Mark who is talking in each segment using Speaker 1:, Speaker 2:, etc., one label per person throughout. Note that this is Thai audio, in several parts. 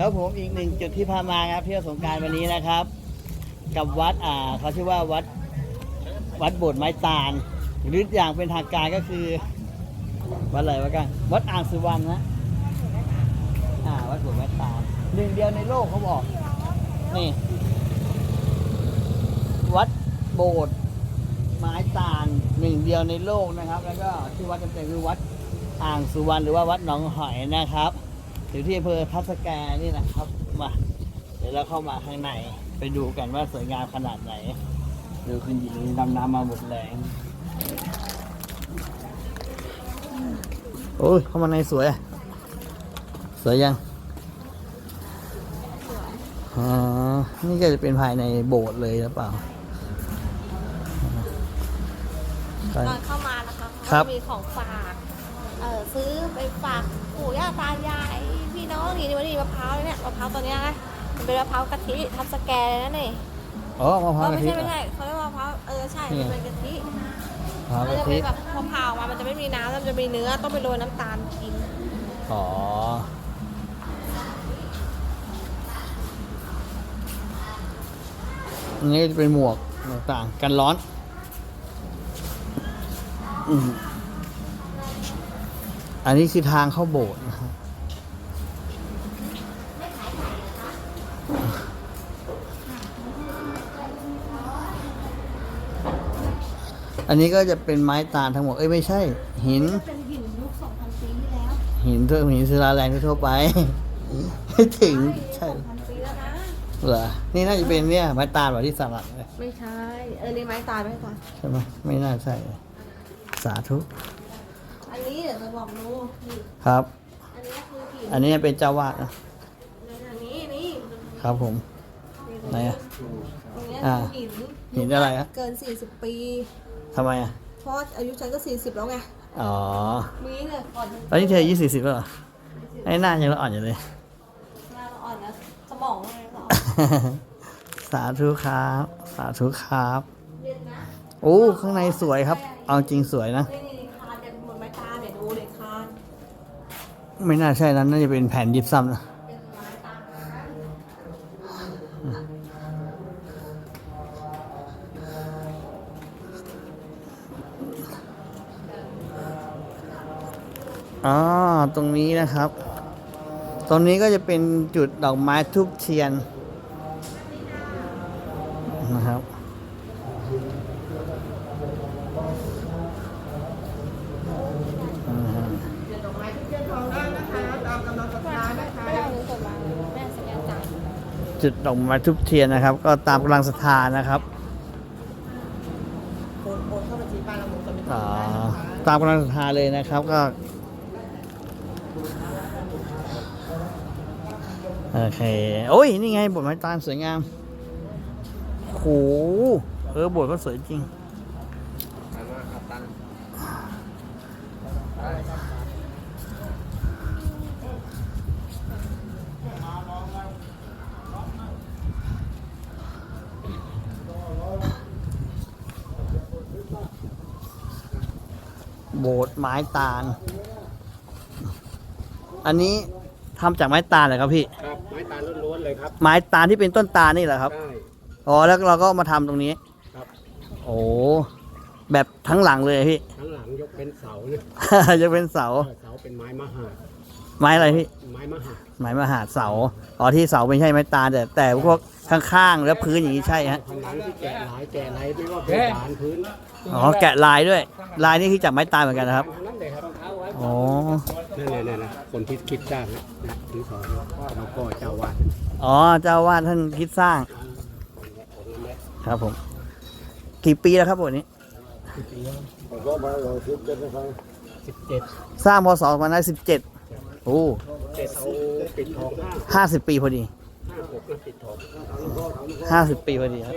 Speaker 1: ครับผมอีกหนึ่งจุดที่พามาครับเที่ยวสงการวันนี้นะครับ กับวัดอ่าเขาชื่อว่าวัดวัดโบสถ์ไม้ตาลหรืออย่างเป็นทางการก็คือ วัดอะไรวะกันวัดอ่างสุวรรณนะอ่าวัดโบสถ์ไม้ตาลหนึ่งเดียวในโลกเขาบอกนี่วัดโบสถ์ไม้ตาลหนึ่งเดียวในโลกนะครับ แล้วก็ที่วัดเต็มๆคือวัดอ่างสุวรรณหรือว่าวัดหนองหอยนะครับ อยู่ที่อำเภอทับสแกนี่นะครับมาเดี๋ยวเราเข้ามาข้างในไปดูกันว่าสวยงามขนาดไหนดูคุณหญิงดำน้ำมาหมดแรงโอ้ยเข้ามาในสวยอะสวยยังอ๋อนี่ก็จะเป็นภายในโบสถ์เลยหรือเปล่า
Speaker 2: ตอนเข้ามานะคะ
Speaker 1: ครับ
Speaker 2: เขามีของฝาก เออซื้อไปฝากปู่ย่าตายายพี่ น้องนี่นี่วันนี้มะพร้าวเนี่ยมะพร้าวตัวเนี้ยนะมันเป็นมะพร้าวกะทิทับสแกนนั่นเอง
Speaker 1: อ๋อมะพ
Speaker 2: เอ
Speaker 1: ร้าว
Speaker 2: อกะไม่
Speaker 1: ทิ
Speaker 2: ใช่ไม่
Speaker 1: เหรอ
Speaker 2: ใช่เขาเรียกว่ามะพร้าวเออใช่
Speaker 1: นี่
Speaker 2: มันเป็นกะทิ
Speaker 1: มะพร้าว
Speaker 2: มัน
Speaker 1: กะ
Speaker 2: จะ
Speaker 1: ทิ
Speaker 2: เป็นแบบพอผ่าออกมามันจะไม่มีน้ำแล้วมันจะมีเนื้อต้องไปโรยน้ำตาลกิน
Speaker 1: อ๋ออันนี้จะเป็นหมวกต่างๆกันร้อนอืมอันนี้คือทางเข้าโบสถ์นะครับ อันนี้ก็จะเป็นไม้ตาลทั้งหมด เอ้ยไม่ใช่ หิน
Speaker 2: เป็นหินยุค2,000ปีที่แล้ว
Speaker 1: หินทั่วหินศิลาแรงทั่วไป ไม่ถึงใช่
Speaker 2: 2,000ปีแล้วนะ
Speaker 1: เหรอ นี่น่าจะเป็นเนี่ยไม้ตาลแบบที่สลัดเลย
Speaker 2: ไม่ใช่ เออนี่ไม้ตายไม้ตาย
Speaker 1: ใช่ไหมไม่น่าใช่สาธุ
Speaker 2: อันนี้เดี๋ยวจะบอกดูนี่
Speaker 1: ครับ
Speaker 2: อันนี้คือหิน
Speaker 1: อันนี้เป็นเจ้าวาดนะ
Speaker 2: อันนี้นี่
Speaker 1: ครับผม ไหนอะ
Speaker 2: ตรงเนี้ย
Speaker 1: อ่า
Speaker 2: คือหิน
Speaker 1: หินอะไรฮะ
Speaker 2: เกิน 40 ปี
Speaker 1: ทำไมอะ
Speaker 2: เพราะอายุฉันก็40แล้วไง
Speaker 1: อ๋อ
Speaker 2: มีเนี่ยก่อนฉัน
Speaker 1: ตอนนี้เธอยี่สิบสิบแล้วเหรอไอ้หน้ายังละอ่อนอยู่เลย
Speaker 2: หน้าเราอ่อนนะสมองอะไรหรอ
Speaker 1: สาธุครับ สาธุครับ
Speaker 2: เรียนนะ
Speaker 1: โอ้ข้างในสวยครับ เอาจริงสวยนะ
Speaker 2: นี่นี่คานเด็กเหมือนไม้ตาเนี่ยดูเด็กคาน
Speaker 1: ไม่น่าใช่นั้นน่าจะเป็นแผ่นยิบซ้ำนะ อ๋อตรงนี้นะครับ ตรงนี้ก็จะเป็นจุดดอกไม้ทูบเทียนนะครับ
Speaker 2: ไม่ได้เอาเงินสดมาแม่สัญญาจ่าย
Speaker 1: จุดดอกไม้ทูบเทียนนะครับ ก็ตามกำลังศรัทธานะครับ
Speaker 3: โอนโอนเข้าบัญชีป้าละมุนจะไม่
Speaker 1: อ๋อ
Speaker 3: ทำได้นะคะ
Speaker 1: ตามกำลังศรัทธาเลยนะครับ ก็ โอเค โอ้ย นี่ไงบทไม้ตาลสวยงามโหเออบทก็สวยจริงโบสถ์ไม้ตาล อันนี้ทำจากไม้ตาลเหรอครับพี่
Speaker 4: เลยครับ
Speaker 1: ไม้ตาลที่เป็นต้นตาลนี่เหรอครับ
Speaker 4: ได้
Speaker 1: อ๋อ แล้วเราก็มาทำตรงนี้
Speaker 4: ครับ
Speaker 1: โอ้ แบบทั้งหลังเลยพี่
Speaker 4: ทั้งหลังยกเป็นเสาเนี่ย
Speaker 1: จะเป็นเสา
Speaker 4: เสาเป็นไม้มหาด
Speaker 1: ไม้อะไรพี่
Speaker 4: ไม้มหาด
Speaker 1: ไม้มหาดเสา อ๋อ ที่เสาไม่ใช่ไม้ตาลแต่แต่พวกข้างๆและพื้นอย่างนี้ใช่ฮะ
Speaker 4: ผนังที่แกะลายแกะลายไม่ว่าเพดานพื้น
Speaker 1: อ๋อ แกะลายด้วย ลายนี่คือจากไม้ตาลเหมือนกันนะครับ
Speaker 4: ทั้งนั้นเลยครับ
Speaker 1: อ๋อ
Speaker 4: นั่นเลยนะคนที่คิดสร้างนะนะที่สอนแล้วก็เจ้าวาด
Speaker 1: อ๋อเจ้าวาดท่านคิดสร้าง
Speaker 4: องค์นั้นแหละ
Speaker 1: ครับผม กี่ปีแล้วครับบทนี้
Speaker 4: ผมก็มาเราคิดกันนะครับสิบเจ็ด
Speaker 1: สร้างพศมาได้สิบเจ็ดโอ้
Speaker 4: เจ็ดเอาปิดทองห้า
Speaker 1: ห้าสิบปีพอดี
Speaker 4: ห้าหกนะปิดทอง
Speaker 1: ห้าสิบปีพอดีครับ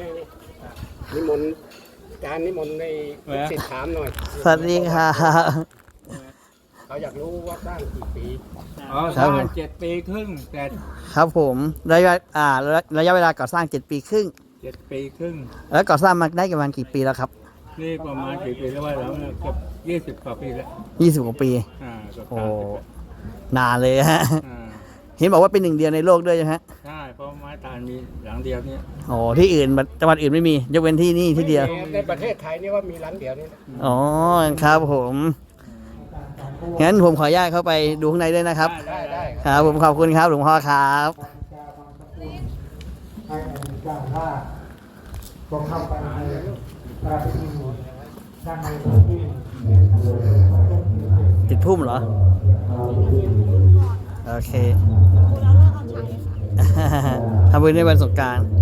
Speaker 4: นิมนต์การนิมนต์ในสิทธิ์ถามหน่อย
Speaker 1: สวัสดีค่ะ
Speaker 4: เขาอยากรู้ว่าสร้างกี่ปี
Speaker 5: อ๋อ
Speaker 1: ค
Speaker 5: ส
Speaker 1: รับ
Speaker 5: ร้าง
Speaker 1: ผม
Speaker 5: เจ็ดปีครึ่งแต่
Speaker 1: ครับผมระยะอ่าระระยะเวลาก่อสร้างเจ็ดปีครึ่ง
Speaker 5: เจ็ดปีครึ่ง
Speaker 1: แล้วก่อสร้างมาได้ประมาณกี่ปีแล้วครับ
Speaker 5: นี่ประมาณกี่ปีแล้วว่าเราเนี่ยเกือบยี่สิบกว่าปีแล้ว
Speaker 1: ยี่สิบกว่าปี
Speaker 5: อ่าเกือบ
Speaker 1: โอ้
Speaker 5: สามสิบแล้ว
Speaker 1: นานเลยฮะ
Speaker 5: อ่า
Speaker 1: เห็นบอกว่าเป็นหนึ่งเดียวในโลกด้วยใช่ไหมฮะ
Speaker 5: ใช่เพราะไม้ตาลมีหลังเดียวเนี่ย
Speaker 1: อ๋อที่อื่นจังหวัดอื่นไม่มียกเว้นที่นี่ที่เดียว
Speaker 4: ในประเทศไทยนี่ว่ามีร้านเดียวนี่นะ
Speaker 1: อ๋อครับผม งั้นผมขออนุญาตเข้าไปดูข้างในด้วยนะครับ
Speaker 5: ได้ได้
Speaker 1: ครับ ผมขอบคุณครับหลวงพ่อครับติดพุ่มเหรอ โอเค ทำบุญในวันสงกรารไปขอขอ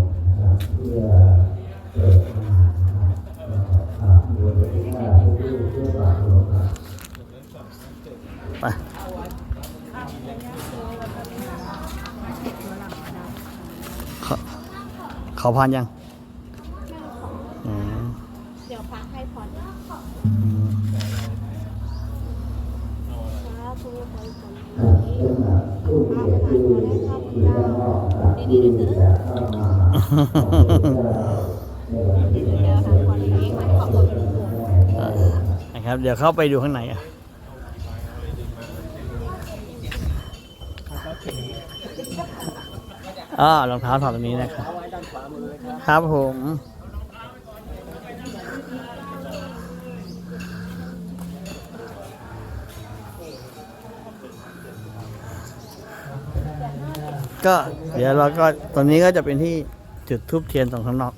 Speaker 1: พรยังอืม
Speaker 2: เดี๋ยวพระให้พร
Speaker 1: อืม
Speaker 2: สาธุขอให้ผลดีพระประทานพ รให้ข้าพเจ้าดีๆนะเถอะเดี๋ยวทำพรนี้ให้ขอบคุณ
Speaker 1: เออนะครับ เดี๋ยวเข้าไปดูข้างในอะ อ๋อรองเท้าถอดตรงนี้นะครับครับผมก็เดี๋ยวเราก็ตรงนี้ก็จะเป็นที่จุดทูบเทียนตรงข้างนอก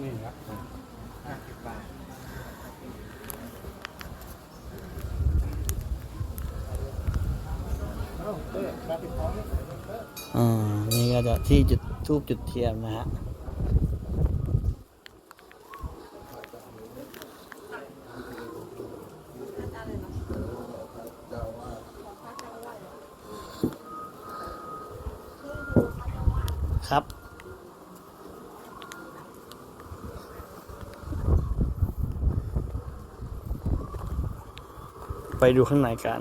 Speaker 4: นี่ครับบาท
Speaker 1: อ่า นี่ก็จะที่จุดทูบจุดเทียนนะฮะครับ ไปดูข้างในกัน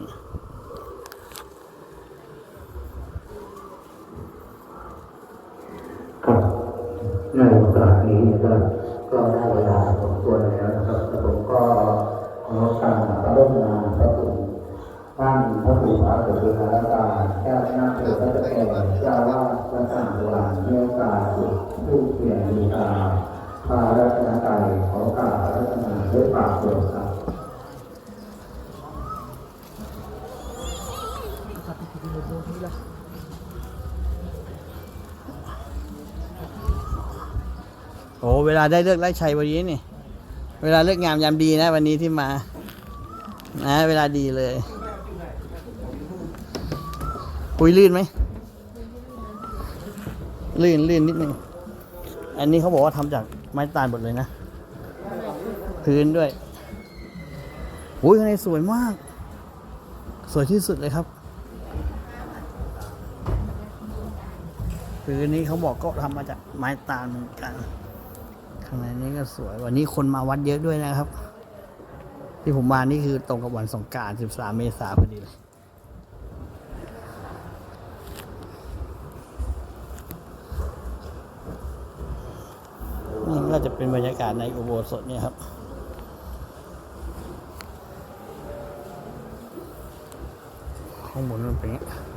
Speaker 6: ครูพระเดชพระการแก้วหน้าเกิดพระเจ้าเจ้าวาดพระต่างวันมีโอกาสจุดผู้เปลี่ยนดีตาพารัตนไตรขอการรัตนาด้วยปากโปรดครับ
Speaker 1: โอ้เวลาได้เลิกได้ชัยวันนี้นี่ เวลาเลิกงามยามดีนะ วันนี้ที่มา นะ เวลาดีเลย ปุยลื่นไหมลื่นลื่นนิดนึงอันนี้เขาบอกว่าทำจากไม้ตาลหมดเลยนะ พื้นด้วยโอ้ยข้างในสวยมาก สวยที่สุดเลยครับพื้นนี้เขาบอกก็ทำมาจากไม้ตาลเหมือนกันข้างในนี้ก็สวยวันนี้คนมาวัดเยอะด้วยนะครับ ที่ผมมานี่คือตรงกับวันสงกราร 13 เมษายนพอดีเลย นี่ก็จะเป็นบรรยากาศในอุโบสถเนี่ยครับข้างบนมันเป็นอย่างนี้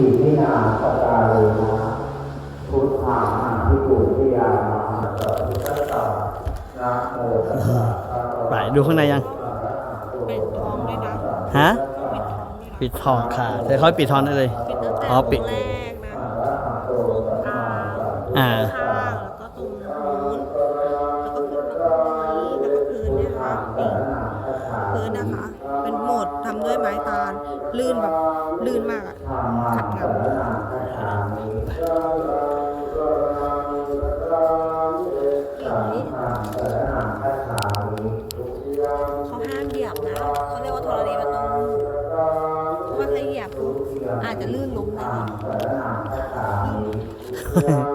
Speaker 6: สีนินาสกาเลนะพุทธามาพิปุริยามาสพุทธัสสะนะโมตัสสะภะ
Speaker 1: ไปดูข้างในยัง
Speaker 2: ปิดทองด้วยนะ
Speaker 1: ฮะ
Speaker 2: ปิด
Speaker 1: ทองค่ะแต่เขาให้ปิดทองได้เลย
Speaker 2: ปิดตั้งแต่
Speaker 1: อ๋อปิด
Speaker 2: แรก
Speaker 1: Yeah.